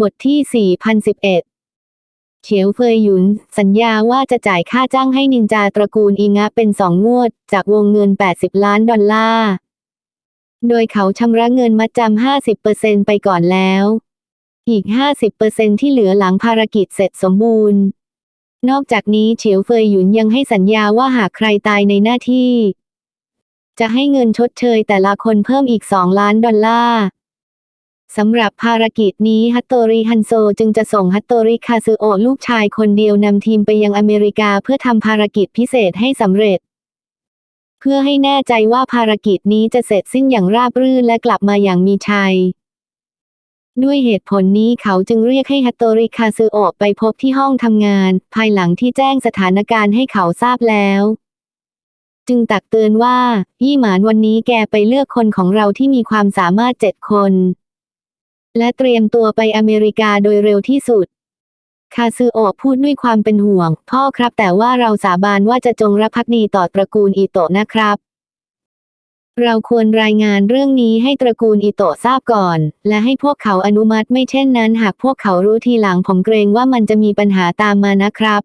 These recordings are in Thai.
บทที่ 4011เฉียวเฟยหยุน สัญญาว่าจะจ่ายค่าจ้างให้นินจาตระกูลอิงะเป็นสองงวด จากวงเงิน 80 ล้านดอลลาร์ โดยเขาชำระเงินมัดจำ 50%ไปก่อนแล้ว อีก 50%ที่เหลือหลังภารกิจเสร็จสมบูรณ์ นอกจากนี้เฉียวเฟยหยุนยังให้สัญญาว่าหากใครตายในหน้าที่ จะให้เงินชดเชยแต่ละคนเพิ่มอีก 2 ล้านดอลลาร์ สำหรับภารกิจนี้ฮัตโตริฮันโซจึงจะส่งฮัตโตริคาซึโอะลูกชายคนเดียวนำทีมไปยังอเมริกาเพื่อทำภารกิจพิเศษให้สำเร็จ เพื่อให้แน่ใจว่าภารกิจนี้จะเสร็จสิ้นอย่างราบรื่นและกลับมาอย่างมีชัย ด้วยเหตุผลนี้เขาจึงเรียกให้ฮัตโตริคาซึโอะไปพบที่ห้องทำงาน ภายหลังที่แจ้งสถานการณ์ให้เขาทราบแล้วจึงตักเตือนว่า ยี่หมานวันนี้แกไปเลือกคนของเราที่มีความสามารถเจ็ดคน และเตรียมตัวไปอเมริกาโดยเร็วที่สุด คาซึโอะพูดด้วยความเป็นห่วง พ่อครับแต่ว่าเราสาบานว่าจะจงรักภักดีต่อตระกูลอิโตะนะครับ เราควรรายงานเรื่องนี้ให้ตระกูลอิโตะทราบก่อน และให้พวกเขาอนุมัติไม่เช่นนั้น หากพวกเขารู้ทีหลังผมเกรงว่ามันจะมีปัญหาตามมานะครับ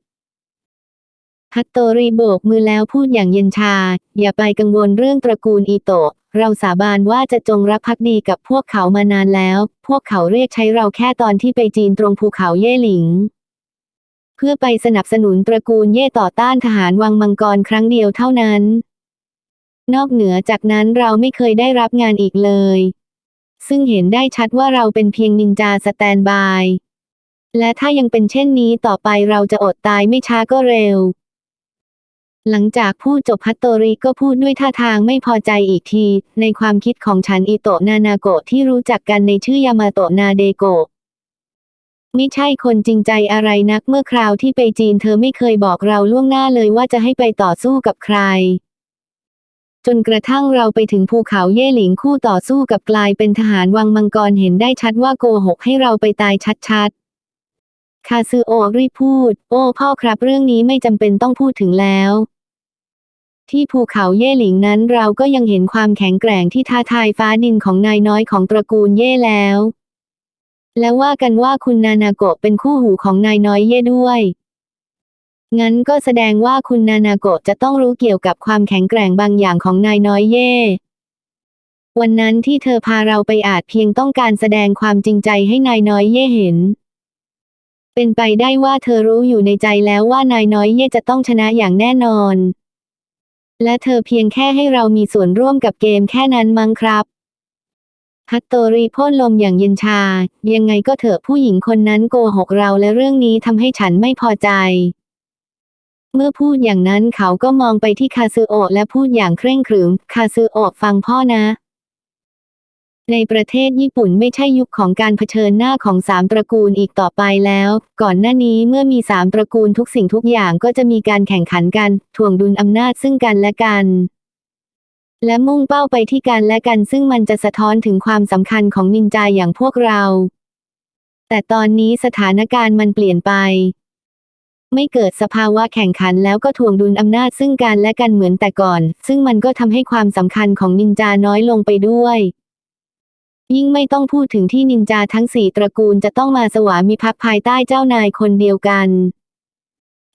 ฮัตโตริโบกมือแล้วพูดอย่างเย็นชา อย่าไปกังวลเรื่องตระกูลอิโตะ เราสาบานว่าจะจงรักภักดีกับพวกเขามานานแล้ว พวกเขาเรียกใช้เราแค่ตอนที่ไปจีนตรงภูเขาเย่หลิง เพื่อไปสนับสนุนตระกูลเย่ต่อต้านทหารวังมังกรครั้งเดียวเท่านั้น นอกเหนือจากนั้นเราไม่เคยได้รับงานอีกเลย ซึ่งเห็นได้ชัดว่าเราเป็นเพียงนินจาสแตนบาย และถ้ายังเป็นเช่นนี้ต่อไปเราจะอดตายไม่ช้าก็เร็ว หลังจากพูดจบฮัตโตริก็พูดด้วยท่าทางไม่พอใจอีกที ในความคิดของฉันอิโตะนานาโกะที่รู้จักกันในชื่อยามาโตะนาเดโกะไม่ใช่คนจริงใจอะไรนักเมื่อคราวที่ไปจีนเธอไม่เคยบอกเราล่วงหน้าเลยว่าจะให้ไปต่อสู้กับใคร จนกระทั่งเราไปถึงภูเขาเย่หลิงคู่ต่อสู้กับกลายเป็นทหารวังมังกรเห็นได้ชัดว่าโกหกให้เราไปตายชัดๆ คาซึโอรีพูด โอ้พ่อครับเรื่องนี้ไม่จำเป็นต้องพูดถึงแล้ว ที่ภูเขาเย่หลิงนั้นเราก็ยังเห็นความแข็งแกร่งที่ท้าทายฟ้าดินของนายน้อยของตระกูลเย่แล้ว และว่ากันว่าคุณนานาโกะเป็นคู่หูของนายน้อยเย่ด้วย งั้นก็แสดงว่าคุณนานาโกะจะต้องรู้เกี่ยวกับความแข็งแกร่งบางอย่างของนายน้อยเย่วันนั้นที่เธอพาเราไปอาจเพียงต้องการแสดงความจริงใจให้นายน้อยเย่เห็น เป็นไปได้ว่าเธอรู้อยู่ในใจแล้วว่านายน้อยเย่จะต้องชนะอย่างแน่นอน และเธอเพียงแค่ให้เรามีส่วนร่วมกับเกมแค่นั้นมั้งครับฮัตโตริพ่นลมอย่างเย็นชา ยังไงก็เถอะผู้หญิงคนนั้นโกหกเราและเรื่องนี้ทำให้ฉันไม่พอใจ เมื่อพูดอย่างนั้นเขาก็มองไปที่คาซึโอะและพูดอย่างเคร่งขรึม คาซึโอะฟังพ่อนะ ในประเทศญี่ปุ่นไม่ใช่ยุคของการเผชิญหน้าของสามตระกูลอีกต่อไปแล้ว ก่อนหน้านี้เมื่อมีสามตระกูลทุกสิ่งทุกอย่างก็จะมีการแข่งขันกันถ่วงดุลอำนาจซึ่งกันและกัน และมุ่งเป้าไปที่กันและกันซึ่งมันจะสะท้อนถึงความสำคัญของนินจาอย่างพวกเรา แต่ตอนนี้สถานการณ์มันเปลี่ยนไป ไม่เกิดสภาวะแข่งขันแล้วก็ถ่วงดุลอำนาจซึ่งกันและกันเหมือนแต่ก่อน ซึ่งมันก็ทำให้ความสำคัญของนินจาน้อยลงไปด้วย ยิ่งไม่ต้องพูดถึงที่นินจาทั้งสี่ตระกูลจะต้องมาสวามิภักดิ์ภายใต้เจ้านายคนเดียวกัน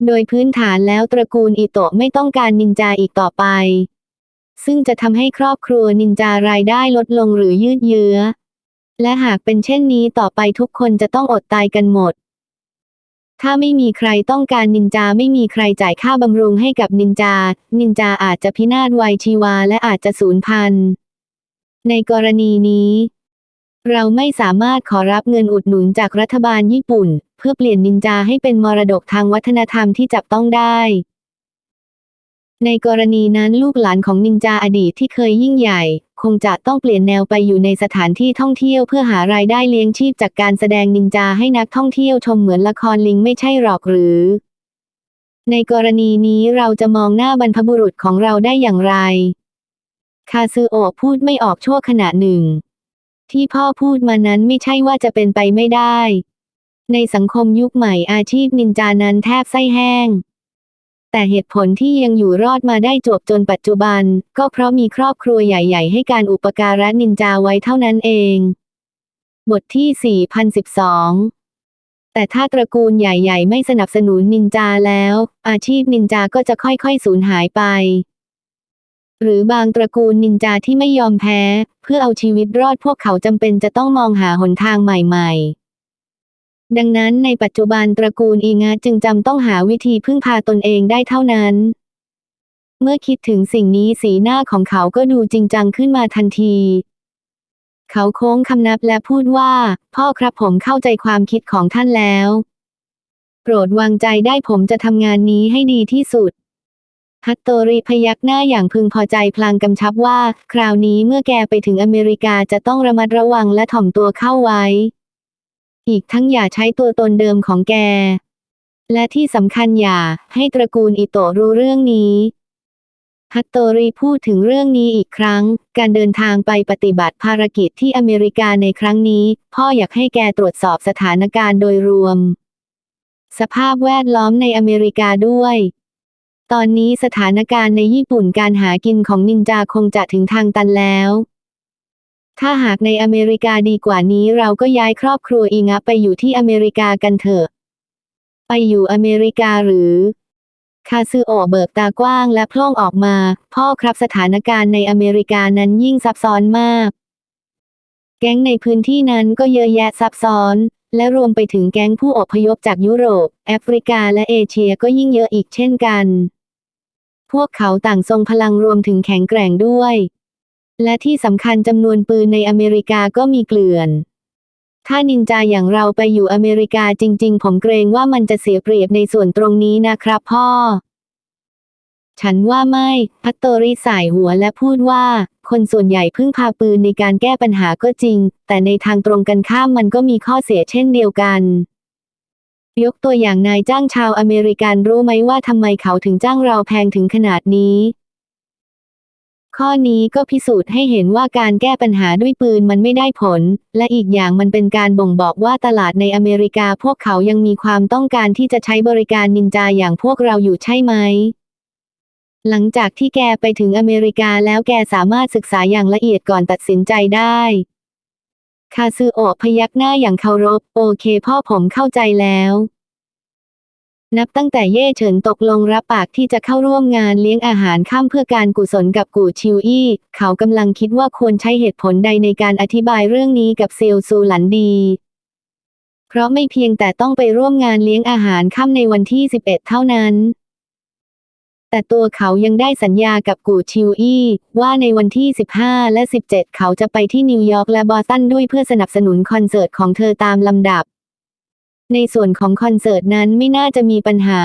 โดยพื้นฐานแล้วตระกูลอิโตะไม่ต้องการนินจาอีกต่อไป ซึ่งจะทำให้ครอบครัวนินจารายได้ลดลงหรือยืดเยื้อ และหากเป็นเช่นนี้ต่อไปทุกคนจะต้องอดตายกันหมด ถ้าไม่มีใครต้องการนินจาไม่มีใครจ่ายค่าบำรุงให้กับนินจา นินจาอาจจะพินาศวัยชีวาและอาจจะสูญพันธุ์ ในกรณีนี้ เราไม่สามารถขอรับเงินอุดหนุนจากรัฐบาลญี่ปุ่น เพื่อเปลี่ยนนินจาให้เป็นมรดกทางวัฒนธรรมที่จับต้องได้ ในกรณีนั้นลูกหลานของนินจาอดีตที่เคยยิ่งใหญ่ คงจะต้องเปลี่ยนแนวไปอยู่ในสถานที่ท่องเที่ยวเพื่อหารายได้เลี้ยงชีพจากการแสดงนินจาให้นักท่องเที่ยวชมเหมือนละครลิงไม่ใช่หรอกหรือ ในกรณีนี้เราจะมองหน้าบรรพบุรุษของเราได้อย่างไร คาซึโอะพูดไม่ออกชั่วขณะหนึ่ง ที่พ่อพูดมานั้นไม่ใช่ว่าจะเป็นไปไม่ได้ ในสังคมยุคใหม่อาชีพนินจานั้นแทบไส้แห้ง แต่เหตุผลที่ยังอยู่รอดมาได้จวบจนปัจจุบัน ก็เพราะมีครอบครัวใหญ่ ๆ ให้การอุปการะนินจาไว้เท่านั้นเอง บทที่ 4012แต่ถ้าตระกูลใหญ่ ๆ ไม่สนับสนุนนินจาแล้ว อาชีพนินจาก็จะค่อยๆ สูญหายไป หรือบางตระกูลนินจาที่ไม่ยอมแพ้ เพื่อเอาชีวิตรอดพวกเขาจำเป็นจะต้องมองหาหนทางใหม่ๆดังนั้นในปัจจุบันตระกูลอีงาจึงจำต้องหาวิธีพึ่งพาตนเองได้เท่านั้น เมื่อคิดถึงสิ่งนี้สีหน้าของเขาก็ดูจริงจังขึ้นมาทันที เขาโค้งคำนับและพูดว่า พ่อครับผมเข้าใจความคิดของท่านแล้ว โปรดวางใจได้ผมจะทำงานนี้ให้ดีที่สุด ฮัตโตริพยักหน้าอย่างพึงพอใจพลางกำชับว่า คราวนี้เมื่อแกไปถึงอเมริกาจะต้องระมัดระวังและถ่อมตัวเข้าไว้ อีกทั้งอย่าใช้ตัวตนเดิมของแก และที่สำคัญอย่าให้ตระกูลอิโตะรู้เรื่องนี้ฮัตโตริพูดถึงเรื่องนี้อีกครั้ง การเดินทางไปปฏิบัติภารกิจที่อเมริกาในครั้งนี้ พ่ออยากให้แกตรวจสอบสถานการณ์โดยรวม สภาพแวดล้อมในอเมริกาด้วย ตอนนี้สถานการณ์ในญี่ปุ่นการหากินของนินจาคงจะถึงทางตันแล้ว ถ้าหากในอเมริกาดีกว่านี้เราก็ย้ายครอบครัวอิงะไปอยู่ที่อเมริกากันเถอะ ไปอยู่อเมริกาหรือ คาซึโอเบิกตากว้างและพล่องออกมา พ่อครับสถานการณ์ในอเมริกานั้นยิ่งซับซ้อนมาก แก๊งในพื้นที่นั้นก็เยอะแยะซับซ้อน และรวมไปถึงแก๊งผู้อพยพจากยุโรป แอฟริกาและเอเชียก็ยิ่งเยอะอีกเช่นกัน พวกเขาต่างทรงพลังรวมถึงแข็งแกร่งด้วย และที่สำคัญจำนวนปืนในอเมริกาก็มีเกลื่อน ถ้านินจาอย่างเราไปอยู่อเมริกาจริง ๆ ผมเกรงว่ามันจะเสียเปรียบในส่วนตรงนี้นะครับพ่อ ฉันว่าไม่ พัตโตริสายหัวและพูดว่า คนส่วนใหญ่พึ่งพาปืนในการแก้ปัญหาก็จริง แต่ในทางตรงกันข้ามมันก็มีข้อเสียเช่นเดียวกัน ยกตัวอย่างนายจ้างชาวอเมริกันรู้ไหมว่าทำไมเขาถึงจ้างเราแพงถึงขนาดนี้ ข้อนี้ก็พิสูจน์ให้เห็นว่าการแก้ปัญหาด้วยปืนมันไม่ได้ผล และอีกอย่างมันเป็นการบ่งบอกว่าตลาดในอเมริกาพวกเขายังมีความต้องการที่จะใช้บริการนินจาอย่างพวกเราอยู่ใช่ไหมหลังจากที่แกไปถึงอเมริกาแล้วแกสามารถศึกษาอย่างละเอียดก่อนตัดสินใจได้ คาซึโอะพยักหน้าอย่างเคารพ โอเคพ่อผมเข้าใจแล้ว นับตั้งแต่เย่เฉินตกลงรับปากที่จะเข้าร่วมงานเลี้ยงอาหารข้ามเพื่อการกุศลกับกู่ชิวอี้ เขากำลังคิดว่าควรใช้เหตุผลใดในการอธิบายเรื่องนี้กับเซียวซูหลันดีเพราะไม่เพียงแต่ต้องไปร่วมงานเลี้ยงอาหารค่ำในวันที่ 11 เท่านั้น แต่ตัวเขายังได้สัญญากับกูชิวอี้ว่าในวันที่ 15 และ 17 เขาจะไปที่นิวยอร์กและบอสตันด้วยเพื่อสนับสนุนคอนเสิร์ตของเธอตามลำดับ ในส่วนของคอนเสิร์ตนั้นไม่น่าจะมีปัญหา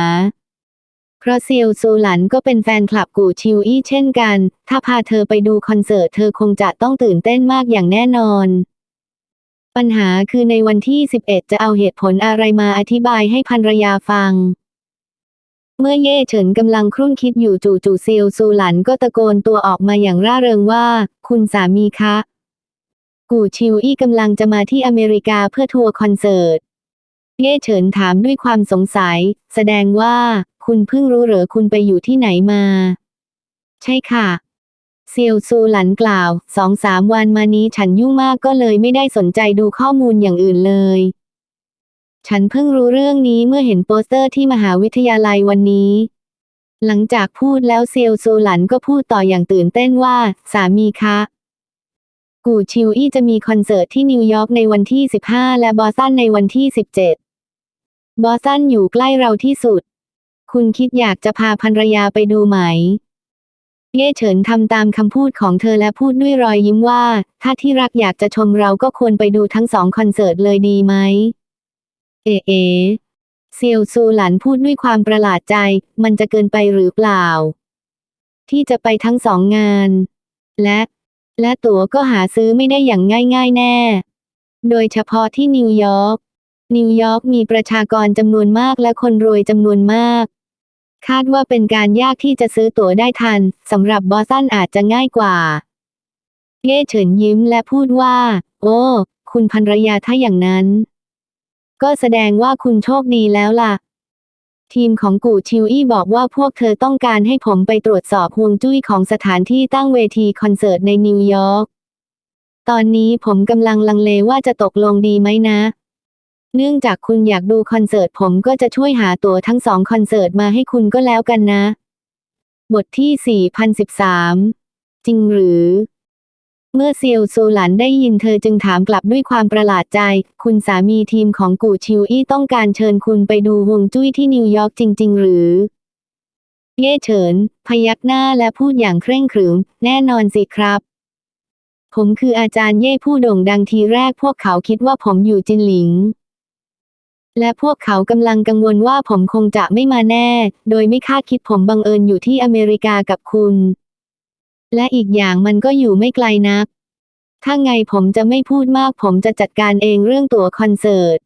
เพราะเซียวซูหลันก็เป็นแฟนคลับกูชิวอี้เช่นกัน ถ้าพาเธอไปดูคอนเสิร์ตเธอคงจะต้องตื่นเต้นมากอย่างแน่นอนปัญหาคือในวันที่ 11 จะเอาเหตุผลอะไรมาอธิบายให้ภรรยาฟัง เมื่อเย่เฉินกำลังครุ่นคิดอยู่จู่ๆเซียวซูหลันก็ตะโกนตัวออกมาอย่างร่าเริงว่า คุณสามีคะ กู่ชิวอี้กำลังจะมาที่อเมริกาเพื่อทัวร์คอนเสิร์ต เย่เฉินถามด้วยความสงสัย แสดงว่า คุณเพิ่งรู้เหรอคุณไปอยู่ที่ไหนมา ใช่ค่ะ เซียวซูหลันกล่าว สองสามวันมานี้ฉันยุ่งมากก็เลยไม่ได้สนใจดูข้อมูลอย่างอื่นเลย ฉันเพิ่งรู้เรื่องนี้เมื่อเห็นโปสเตอร์ที่มหาวิทยาลัยวันนี้ หลังจากพูดแล้วเซียวซูหลันก็พูดต่ออย่างตื่นเต้นว่า สามีคะ กูชิวอี้จะมีคอนเสิร์ตที่นิวยอร์กในวันที่ 15 และบอสตันในวันที่ 17 บอสตันอยู่ใกล้เราที่สุด คุณคิดอยากจะพาภรรยาไปดูไหม เย่เฉินทำตามคำพูดของเธอและพูดด้วยรอยยิ้มว่า ถ้าที่รักอยากจะชมเราก็ควรไปดูทั้งสองคอนเสิร์ตเลยดีไหม เอ๋เอเซียวซูหลันพูดด้วยความประหลาดใจ มันจะเกินไปหรือเปล่า ที่จะไปทั้งสองงาน และ และตั๋วก็หาซื้อไม่ได้อย่างง่าย ๆ แน่ โดยเฉพาะที่นิวยอร์ก นิวยอร์กมีประชากรจำนวนมากและคนรวยจำนวนมาก คาดว่าเป็นการยากที่จะซื้อตั๋วได้ทันสำหรับบอสตันอาจจะง่ายกว่าเย่เฉินยิ้มและพูดว่า โอ้ คุณภรรยาถ้าอย่างนั้น ก็แสดงว่าคุณโชคดีแล้วล่ะ ทีมของกู่ชิวอี้บอกว่าพวกเธอต้องการให้ผมไปตรวจสอบฮวงจุ้ยของสถานที่ตั้งเวทีคอนเสิร์ตในนิวยอร์ก ตอนนี้ผมกำลังลังเลว่าจะตกลงดีไหมนะ เนื่องจากคุณอยากดูคอนเสิร์ตผมก็จะช่วยหาตั๋วทั้งสองคอนเสิร์ตมาให้คุณก็แล้วกันนะ บทที่ 4013 จริงหรือ เมื่อเซียวซูหลันได้ยินเธอจึงถามกลับด้วยความประหลาดใจ คุณสามีทีมของกูชิวอี้ต้องการเชิญคุณไปดูฮวงจุ้ยที่นิวยอร์กจริง ๆ หรือ เย่เฉิน พยักหน้าและพูดอย่างเคร่งขรึม แน่นอนสิครับ ผมคืออาจารย์เย่ผู้โด่งดังทีแรกพวกเขาคิดว่าผมอยู่จินหลิง และพวกเขากำลังกังวลว่าผมคงจะไม่มาแน่ โดยไม่คาดคิดผมบังเอิญอยู่ที่อเมริกากับคุณ และอีกอย่างมันก็อยู่ไม่ไกลนัก ถ้าไงผมจะไม่พูดมากผมจะจัดการเองเรื่องตั๋วคอนเสิร์ต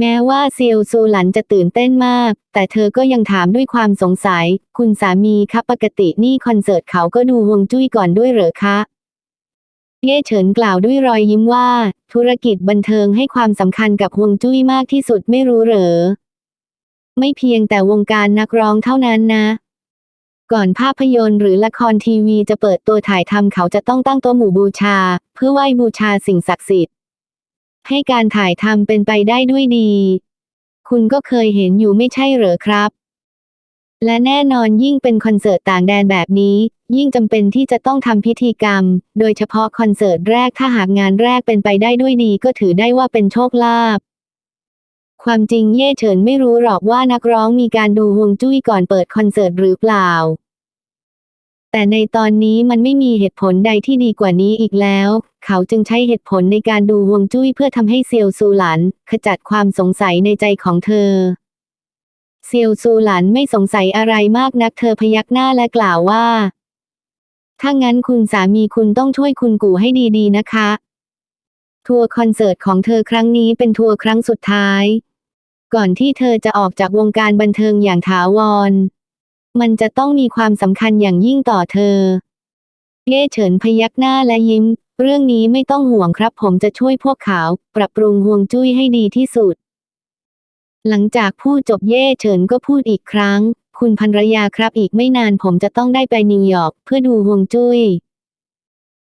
แม้ว่าเซียวซูหลันจะตื่นเต้นมาก แต่เธอก็ยังถามด้วยความสงสัย คุณสามีคะปกตินี่คอนเสิร์ตเขาก็ดูฮวงจุ้ยก่อนด้วยเหรอคะ เย่เฉินกล่าวด้วยรอยยิ้มว่า ธุรกิจบันเทิงให้ความสำคัญกับฮวงจุ้ยมากที่สุดไม่รู้เหรอ ไม่เพียงแต่วงการนักร้องเท่านั้นนะ ก่อนภาพยนตร์หรือละครทีวีจะเปิดตัวถ่ายทำเขาจะต้องตั้งโต๊ะหมู่บูชา เพื่อไหว้บูชาสิ่งศักดิ์สิทธิ์ ให้การถ่ายทำเป็นไปได้ด้วยดี คุณก็เคยเห็นอยู่ไม่ใช่เหรอครับ และแน่นอนยิ่งเป็นคอนเสิร์ตต่างแดนแบบนี้ ยิ่งจำเป็นที่จะต้องทำพิธีกรรม โดยเฉพาะคอนเสิร์ตแรกถ้าหากงานแรกเป็นไปได้ด้วยดีก็ถือได้ว่าเป็นโชคลาภความจริงเย่เฉินไม่รู้หรอกว่านักร้องมีการดูฮวงจุ้ยก่อนเปิดคอนเสิร์ตหรือเปล่า แต่ในตอนนี้มันไม่มีเหตุผลใดที่ดีกว่านี้อีกแล้ว เขาจึงใช้เหตุผลในการดูฮวงจุ้ยเพื่อทำให้เซียวซูหลัน ขจัดความสงสัยในใจของเธอ เซียวซูหลันไม่สงสัยอะไรมากนักเธอพยักหน้าและกล่าวว่า ถ้างั้นคุณสามีคุณต้องช่วยคุณกูให้ดีๆนะคะ ทัวร์คอนเสิร์ตของเธอครั้งนี้เป็นทัวร์ครั้งสุดท้าย ก่อนที่เธอจะออกจากวงการบันเทิงอย่างถาวร มันจะต้องมีความสำคัญอย่างยิ่งต่อเธอ เย่เฉินพยักหน้าและยิ้ม เรื่องนี้ไม่ต้องห่วงครับ ผมจะช่วยพวกเขา ปรับปรุงห่วงจุ้ยให้ดีที่สุด หลังจากพูดจบเย่เฉินก็พูดอีกครั้ง คุณภรรยาครับอีกไม่นานผมจะต้องได้ไปนิวยอร์กเพื่อดูห่วงจุ้ย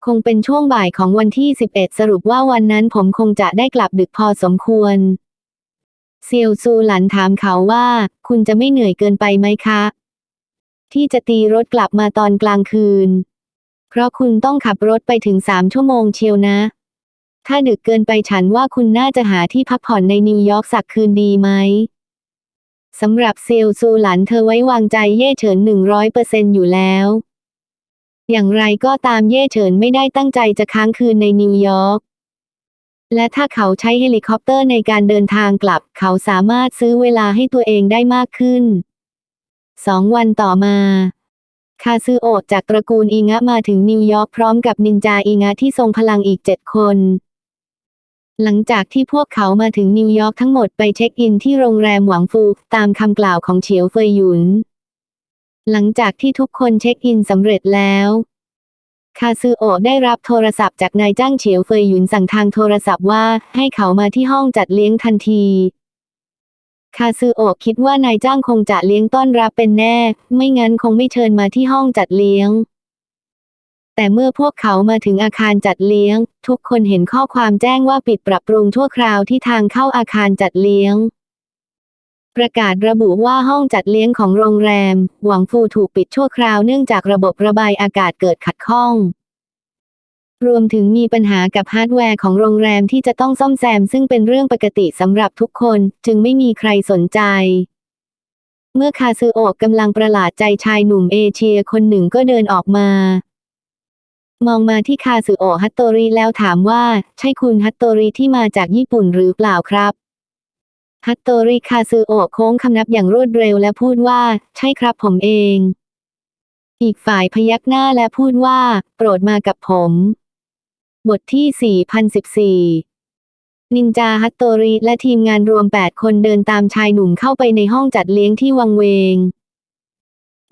คงเป็นช่วงบ่ายของวันที่ 11 สรุปว่าวันนั้นผมคงจะได้กลับดึกพอสมควร เซียวซูหลันถามเขาว่า คุณจะไม่เหนื่อยเกินไปไหมคะ ที่จะตีรถกลับมาตอนกลางคืน เพราะคุณต้องขับรถไปถึงสามชั่วโมงเชียวนะ ถ้าดึกเกินไปฉันว่าคุณน่าจะหาที่พักผ่อนในนิวยอร์กสักคืนดีไหมสำหรับเซียวซูหลันเธอไว้วางใจเย่เฉินหนึ่งร้อยเปอร์เซนอยู่แล้ว อย่างไรก็ตามเย่เฉินไม่ได้ตั้งใจจะค้างคืนในนิวยอร์กและถ้าเขาใช้เฮลิคอปเตอร์ในการเดินทางกลับ เขาสามารถซื้อเวลาให้ตัวเองได้มากขึ้น สองวันต่อมาคาซึโอะจากตระกูลอิงะมาถึงนิวยอร์กพร้อมกับนินจาอิงะที่ทรงพลังอีกเจ็ดคน หลังจากที่พวกเขามาถึงนิวยอร์กทั้งหมดไปเช็คอินที่โรงแรมหวังฟูตามคำกล่าวของเฉียวเฟยหยุน หลังจากที่ทุกคนเช็คอินสำเร็จแล้วคาซึโอะได้รับโทรศัพท์จากนายจ้างเฉียวเฟยหยุนสั่งทางโทรศัพท์ว่าให้เขามาที่ห้องจัดเลี้ยงทันที คาซึโอะคิดว่านายจ้างคงจะเลี้ยงต้อนรับเป็นแน่ ไม่งั้นคงไม่เชิญมาที่ห้องจัดเลี้ยง แต่เมื่อพวกเขามาถึงอาคารจัดเลี้ยง ทุกคนเห็นข้อความแจ้งว่าปิดปรับปรุงชั่วคราวที่ทางเข้าอาคารจัดเลี้ยง ประกาศระบุว่าห้องจัดเลี้ยงของโรงแรม หวังฟูถูกปิดชั่วคราวเนื่องจากระบบระบายอากาศเกิดขัดข้อง รวมถึงมีปัญหากับฮาร์ดแวร์ของโรงแรมที่จะต้องซ่อมแซมซึ่งเป็นเรื่องปกติสำหรับทุกคน จึงไม่มีใครสนใจ เมื่อคาซึโอะกำลังประหลาดใจชายหนุ่มเอเชียคนหนึ่งก็เดินออกมา มองมาที่คาซึโอะฮัตโตริแล้วถามว่า ใช่คุณฮัตโตริที่มาจากญี่ปุ่นหรือเปล่าครับฮัตโตริคาซึโอะโค้งคำนับอย่างรวดเร็วและพูดว่า ใช่ครับผมเอง อีกฝ่ายพยักหน้าและพูดว่า โปรดมากับผม บทที่ 4014 นินจาฮัตโตริและทีมงานรวม 8 คนเดินตามชายหนุ่มเข้าไปในห้องจัดเลี้ยงที่วังเวง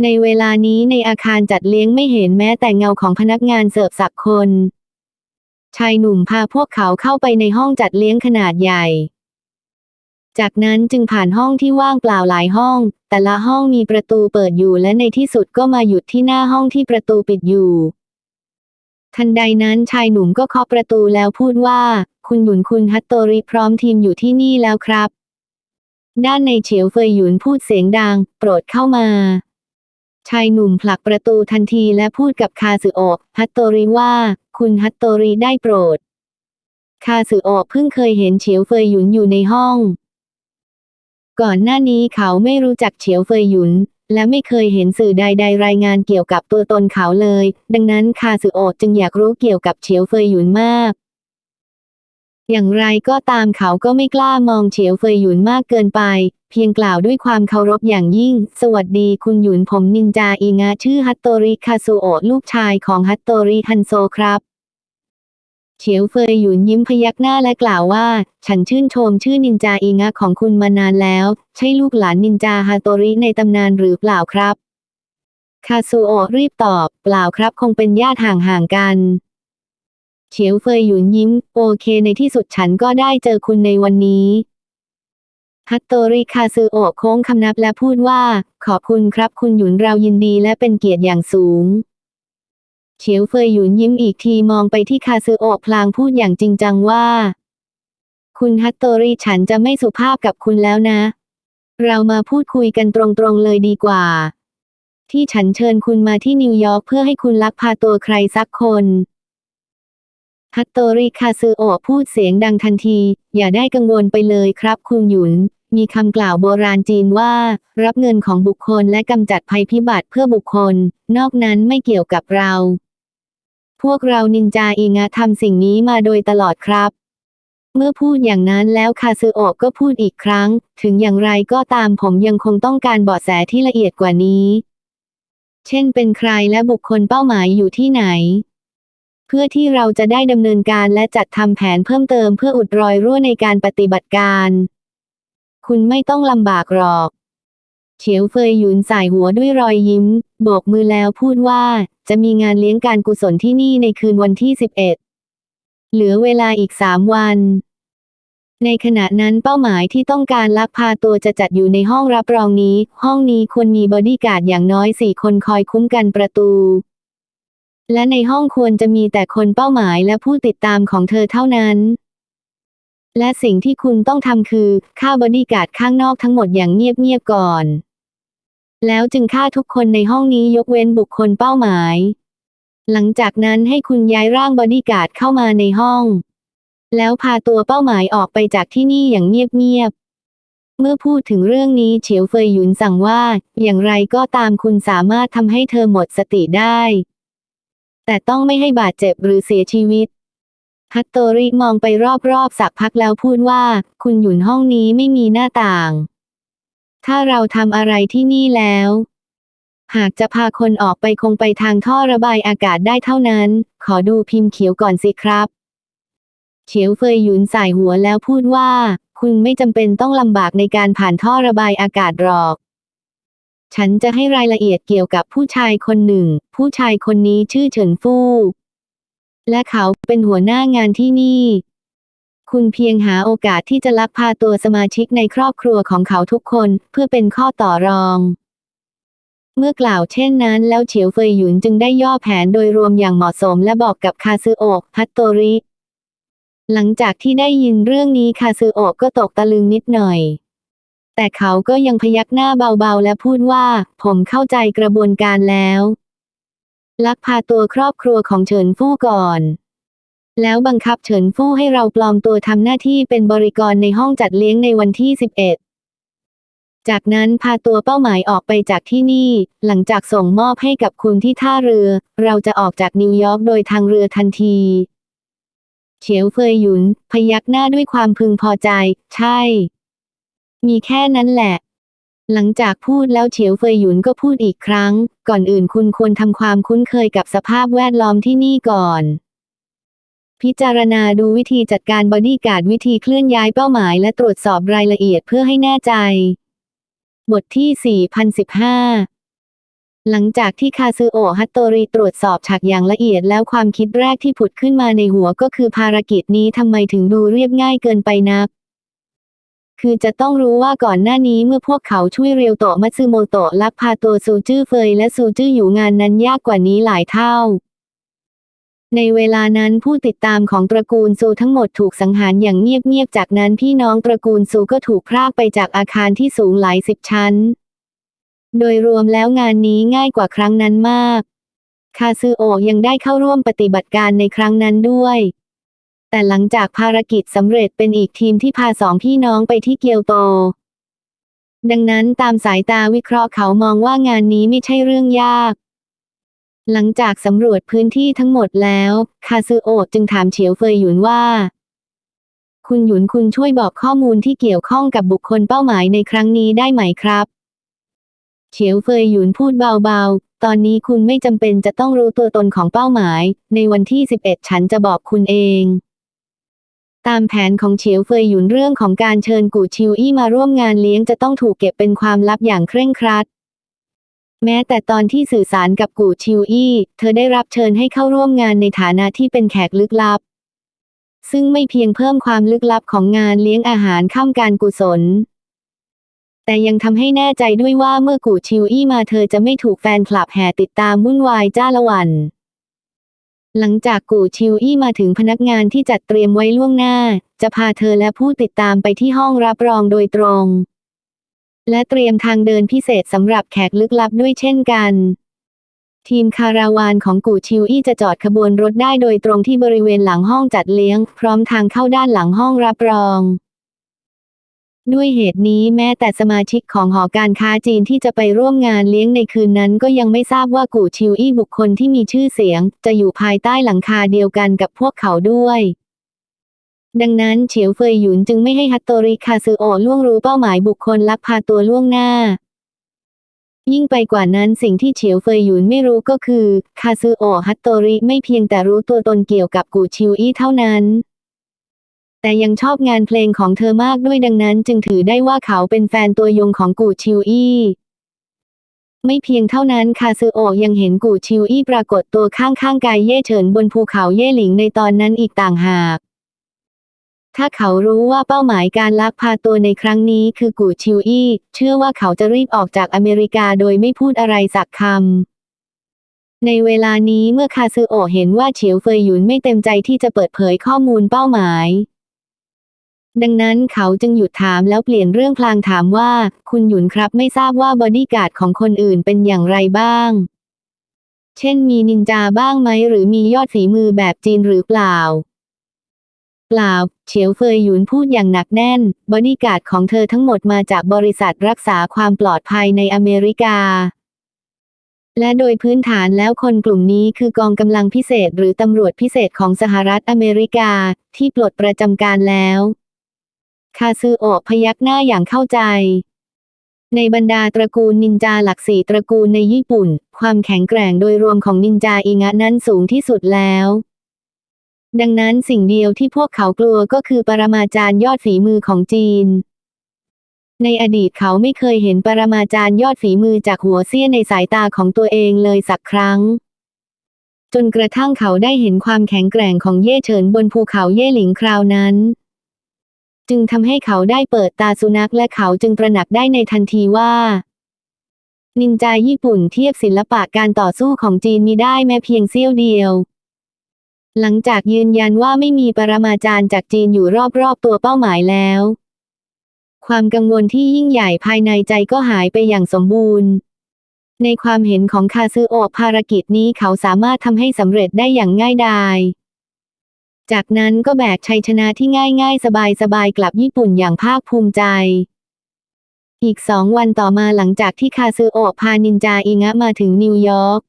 ในเวลานี้ในอาคารจัดเลี้ยงไม่เห็นแม้แต่เงาของพนักงานเสิร์ฟสักคน ชายหนุ่มพาพวกเขาเข้าไปในห้องจัดเลี้ยงขนาดใหญ่ จากนั้นจึงผ่านห้องที่ว่างเปล่าหลายห้อง แต่ละห้องมีประตูเปิดอยู่และในที่สุดก็มาหยุดที่หน้าห้องที่ประตูปิดอยู่ ทันใดนั้นชายหนุ่มก็เคาะประตูแล้วพูดว่า คุณหยุนคุณฮัตโตริพร้อมทีมอยู่ที่นี่แล้วครับ ด้านในเฉียวเฟยหยุนพูดเสียงดัง โปรดเข้ามา ชายหนุ่มผลักประตูทันทีและพูดกับคาสึโอะฮัตโตริว่า คุณฮัตโตริได้โปรด คาสึโอะเพิ่งเคยเห็นเฉียวเฟยหยุนอยู่ในห้อง ก่อนหน้านี้เขาไม่รู้จักเฉียวเฟยหยุน และไม่เคยเห็นสื่อใด ๆ รายงานเกี่ยวกับตัวตนเขาเลย ดังนั้นคาสึโอจึงอยากรู้เกี่ยวกับเฉียวเฟยหยุนมาก อย่างไรก็ตามเขาก็ไม่กล้ามองเฉียวเฟยหยุนมากเกินไป เพียงกล่าวด้วยความเคารพอย่างยิ่ง สวัสดีคุณหยุนผมนินจาอิงะชื่อฮัตโตริคาซูโอลูกชายของฮัตโตริฮันโซครับ เฉียวเฟยหยุนยิ้มพยักหน้าและกล่าวว่า ฉันชื่นชมชื่อนินจาอิงะของคุณมานานแล้ว ใช่ลูกหลานนินจาฮาโตริในตำนานหรือเปล่าครับ คาซูโอะรีบตอบ เปล่าครับคงเป็นญาติห่างๆกัน เฉียวเฟยหยุนยิ้ม โอเคในที่สุดฉันก็ได้เจอคุณในวันนี้ฮัตโตริคาซูโอะโค้งคำนับและพูดว่า ขอบคุณครับคุณหยุนเรายินดีและเป็นเกียรติอย่างสูง เฉียวเฟยหยุนยิ้มอีกทีมองไปที่คาซูโอะพลางพูดอย่างจริงจังว่า คุณฮัตโตริฉันจะไม่สุภาพกับคุณแล้วนะ เรามาพูดคุยกันตรงๆเลยดีกว่า ที่ฉันเชิญคุณมาที่นิวยอร์กเพื่อให้คุณลักพาตัวใครสักคนฮัตโตริคาซึโอะพูดเสียงดังทันที อย่าได้กังวลไปเลยครับคุณหยุน มีคำกล่าวโบราณจีนว่า รับเงินของบุคคลและกำจัดภัยพิบัติเพื่อบุคคล นอกนั้นไม่เกี่ยวกับเรา พวกเรานินจาอิงะทำสิ่งนี้มาโดยตลอดครับ เมื่อพูดอย่างนั้นแล้วคาซึโอะก็พูดอีกครั้ง ถึงอย่างไรก็ตามผมยังคงต้องการเบาะแสที่ละเอียดกว่านี้ เช่นเป็นใครและบุคคลเป้าหมายอยู่ที่ไหน เพื่อที่เราจะได้ดำเนินการและจัดทำแผนเพิ่มเติมเพื่ออุดรอยรั่วในการปฏิบัติการ คุณไม่ต้องลำบากหรอก เฉียวเฟยหยุนสายหัวด้วยรอยยิ้ม โบกมือแล้วพูดว่า จะมีงานเลี้ยงการกุศลที่นี่ในคืนวันที่ 11 เหลือเวลาอีกสามวัน ในขณะนั้นเป้าหมายที่ต้องการลักพาตัวจะจัดอยู่ในห้องรับรองนี้ ห้องนี้ควรมีบอดี้การ์ดอย่างน้อยสี่คนคอยคุ้มกันประตู และในห้องควรจะมีแต่คนเป้าหมายและผู้ติดตามของเธอเท่านั้น และสิ่งที่คุณต้องทำคือฆ่าบอดี้การ์ดข้างนอกทั้งหมดอย่างเงียบๆก่อน แล้วจึงฆ่าทุกคนในห้องนี้ยกเว้นบุคคลเป้าหมาย หลังจากนั้นให้คุณย้ายร่างบอดี้การ์ดเข้ามาในห้อง แล้วพาตัวเป้าหมายออกไปจากที่นี่อย่างเงียบๆ เมื่อพูดถึงเรื่องนี้เฉียวเฟยหยุนสั่งว่า อย่างไรก็ตามคุณสามารถทำให้เธอหมดสติได้ แต่ต้องไม่ให้บาดเจ็บหรือเสียชีวิต ฮัตโตริมองไปรอบๆสักพักแล้วพูดว่า คุณหยุนห้องนี้ไม่มีหน้าต่าง ถ้าเราทำอะไรที่นี่แล้ว หากจะพาคนออกไปคงไปทางท่อระบายอากาศได้เท่านั้น ขอดูพิมพ์เขียวก่อนสิครับเฉียวเฟยหยุนสายหัวแล้วพูดว่า คุณไม่จำเป็นต้องลำบากในการผ่านท่อระบายอากาศหรอกฉันจะให้รายละเอียดเกี่ยวกับผู้ชายคนหนึ่ง ผู้ชายคนนี้ชื่อเฉินฟู่ และเขาเป็นหัวหน้างานที่นี่ คุณเพียงหาโอกาสที่จะลักพาตัวสมาชิกในครอบครัวของเขาทุกคนเพื่อเป็นข้อต่อรอง เมื่อกล่าวเช่นนั้นแล้วเฉียวเฟยหยุนจึงได้ย่อแผนโดยรวมอย่างเหมาะสมและบอกกับคาซึโอะฮัตโตริ หลังจากที่ได้ยินเรื่องนี้คาซึโอะก็ตกตะลึงนิดหน่อยแต่เขาก็ยังพยักหน้าเบาๆ และพูดว่า ผมเข้าใจกระบวนการแล้ว ลักพาตัวครอบครัวของเฉินฟู่ก่อน แล้วบังคับเฉินฟู่ให้เราปลอมตัวทำหน้าที่เป็นบริกรในห้องจัดเลี้ยงในวันที่ 11 จากนั้นพาตัวเป้าหมายออกไปจากที่นี่ หลังจากส่งมอบให้กับคุณที่ท่าเรือ เราจะออกจากนิวยอร์กโดยทางเรือทันที เฉียวเฟยหยุน พยักหน้าด้วยความพึงพอใจ ใช่ มีแค่นั้นแหละหลังจากพูดแล้วเฉียวเฟยหยุนก็พูดอีกครั้ง ก่อนอื่นคุณควรทำความคุ้นเคยกับสภาพแวดล้อมที่นี่ก่อน พิจารณาดูวิธีจัดการบอดี้การ์ดวิธีเคลื่อนย้ายเป้าหมาย และตรวจสอบรายละเอียดเพื่อให้แน่ใจ บทที่ 4015หลังจากที่คาซึโอฮัตโตริตรวจสอบฉากอย่างละเอียดแล้วความคิดแรกที่ผุดขึ้นมาในหัวก็คือภารกิจนี้ทำไมถึงดูเรียบง่ายเกินไปนัก คือจะต้องรู้ว่าก่อนหน้านี้เมื่อพวกเขาช่วยเรียวโตะมัตสึโมโตะลักพาตัวซูจื้อเฟยและซูจื้ออยู่งานนั้นยากกว่านี้หลายเท่า ในเวลานั้นผู้ติดตามของตระกูลซูทั้งหมดถูกสังหารอย่างเงียบๆจากนั้นพี่น้องตระกูลซูก็ถูกพรากไปจากอาคารที่สูงหลายสิบชั้น โดยรวมแล้วงานนี้ง่ายกว่าครั้งนั้นมาก คาซึโอะยังได้เข้าร่วมปฏิบัติการในครั้งนั้นด้วย แต่หลังจากภารกิจสำเร็จเป็นอีกทีมที่พาสองพี่น้องไปที่เกียวโต ดังนั้นตามสายตาวิเคราะห์เขามองว่างานนี้ไม่ใช่เรื่องยาก หลังจากสำรวจพื้นที่ทั้งหมดแล้ว คาซึโอะจึงถามเฉียวเฟยหยุนว่า คุณหยุนคุณช่วยบอกข้อมูลที่เกี่ยวข้องกับบุคคลเป้าหมายในครั้งนี้ได้ไหมครับเฉียวเฟยหยุนพูดเบาๆ ตอนนี้คุณไม่จำเป็นจะต้องรู้ตัวตนของเป้าหมาย ในวันที่ 11 ฉันจะบอกคุณเอง ตามแผนของเฉียวเฟยหยุนเรื่องของการเชิญกู่ชิวอี้มาร่วมงานเลี้ยงจะต้องถูกเก็บเป็นความลับอย่างเคร่งครัด แม้แต่ตอนที่สื่อสารกับกู่ชิวอี้ เธอได้รับเชิญให้เข้าร่วมงานในฐานะที่เป็นแขกลึกลับ ซึ่งไม่เพียงเพิ่มความลึกลับของงานเลี้ยงอาหารข้ามการกุศล แต่ยังทำให้แน่ใจด้วยว่าเมื่อกู่ชิวอี้มาเธอจะไม่ถูกแฟนคลับแห่ติดตามวุ่นวายจ้าละวัน หลังจากกู่ชิวอี้มาถึงพนักงานที่จัดเตรียมไว้ล่วงหน้า จะพาเธอและผู้ติดตามไปที่ห้องรับรองโดยตรง และเตรียมทางเดินพิเศษสำหรับแขกลึกลับด้วยเช่นกัน ทีมคาราวานของกู่ชิวอี้จะจอดขบวนรถได้โดยตรงที่บริเวณหลังห้องจัดเลี้ยง พร้อมทางเข้าด้านหลังห้องรับรอง ด้วยเหตุนี้แม้แต่สมาชิกของหอการค้าจีนที่จะไปร่วมงานเลี้ยงในคืนนั้นก็ยังไม่ทราบว่ากู่ชิวอี้บุคคลที่มีชื่อเสียง จะอยู่ภายใต้หลังคาเดียวกันกับพวกเขาด้วยดังนั้นเฉียวเฟยหยุนจึงไม่ให้ฮัตโตริคาซึโอะล่วงรู้เป้าหมายบุคคลลักพาตัวล่วงหน้า ยิ่งไปกว่านั้นสิ่งที่เฉียวเฟยหยุนไม่รู้ก็คือ คาซึโอะฮัตโตริไม่เพียงแต่รู้ตัวตนเกี่ยวกับกู่ชิวอี้เท่านั้น แต่ยังชอบงานเพลงของเธอมากด้วยดังนั้นจึงถือได้ว่าเขาเป็นแฟนตัวยงของกูชิวอี้ไม่เพียงเท่านั้นคาซึโอยังเห็นกูชิวอี้ปรากฏตัวข้างๆกายเย่เฉินบนภูเขาเย่หลิงในตอนนั้นอีกต่างหาก ถ้าเขารู้ว่าเป้าหมายการลักพาตัวในครั้งนี้คือกูชิวอี้เชื่อว่าเขาจะรีบออกจากอเมริกาโดยไม่พูดอะไรสักคำในเวลานี้เมื่อคาซึโอเห็นว่าเฉียวเฟยหยุนไม่เต็มใจที่จะเปิดเผยข้อมูลเป้าหมาย ดังนั้นเขาจึงหยุดถามแล้วเปลี่ยนเรื่องพลางถามว่า คุณหยุนครับไม่ทราบว่าบอดี้การ์ดของคนอื่นเป็นอย่างไรบ้าง เช่นมีนินจาบ้างไหมหรือมียอดฝีมือแบบจีนหรือเปล่า เปล่า เฉียวเฟยหยุนพูดอย่างหนักแน่น บอดี้การ์ดของเธอทั้งหมดมาจากบริษัทรักษาความปลอดภัยในอเมริกา และโดยพื้นฐานแล้วคนกลุ่มนี้คือกองกำลังพิเศษหรือตำรวจพิเศษของสหรัฐอเมริกาที่ปลดประจำการแล้ว คาซึโอะพยักหน้าอย่างเข้าใจ ในบรรดาตระกูลนินจาหลักสี่ตระกูลในญี่ปุ่น ความแข็งแกร่งโดยรวมของนินจาอิงะนั้นสูงที่สุดแล้ว ดังนั้นสิ่งเดียวที่พวกเขากลัวก็คือปรมาจารย์ยอดฝีมือของจีน ในอดีตเขาไม่เคยเห็นปรมาจารย์ยอดฝีมือจากหัวเซี่ยในสายตาของตัวเองเลยสักครั้งจนกระทั่งเขาได้เห็นความแข็งแกร่งของเย่เฉินบนภูเขาเย่หลิงคราวนั้น จึงทำให้เขาได้เปิดตาสุนัขและเขาจึงตระหนักได้ในทันทีว่า นินจาญี่ปุ่นเทียบศิลปะการต่อสู้ของจีนมีได้แม้เพียงเสี้ยวเดียว หลังจากยืนยันว่าไม่มีปรมาจารย์จากจีนอยู่รอบๆตัวเป้าหมายแล้ว ความกังวลที่ยิ่งใหญ่ภายในใจก็หายไปอย่างสมบูรณ์ในความเห็นของคาซึโอะภารกิจนี้เขาสามารถทำให้สำเร็จได้อย่างง่ายดาย จากนั้นก็แบกชัยชนะที่ง่ายๆ สบายๆ กลับญี่ปุ่นอย่างภาคภูมิใจ อีกสองวันต่อมาหลังจากที่คาซึโอะพานินจาอิงะมาถึงนิวยอร์ก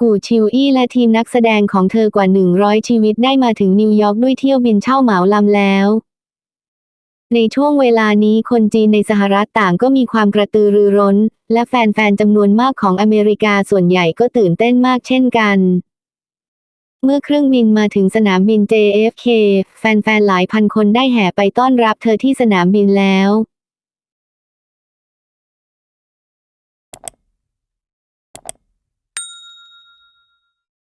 กูชิวอี้และทีมนักแสดงของเธอกว่า 100 ชีวิตได้มาถึงนิวยอร์กด้วยเที่ยวบินเช่าเหมาลำแล้ว ในช่วงเวลานี้คนจีนในสหรัฐต่างก็มีความกระตือรือร้น และแฟนๆจำนวนมากของอเมริกาส่วนใหญ่ก็ตื่นเต้นมากเช่นกัน เมื่อเครื่องบินมาถึงสนามบิน JFK แฟนๆ หลายพันคนได้แห่ไปต้อนรับเธอที่สนามบินแล้ว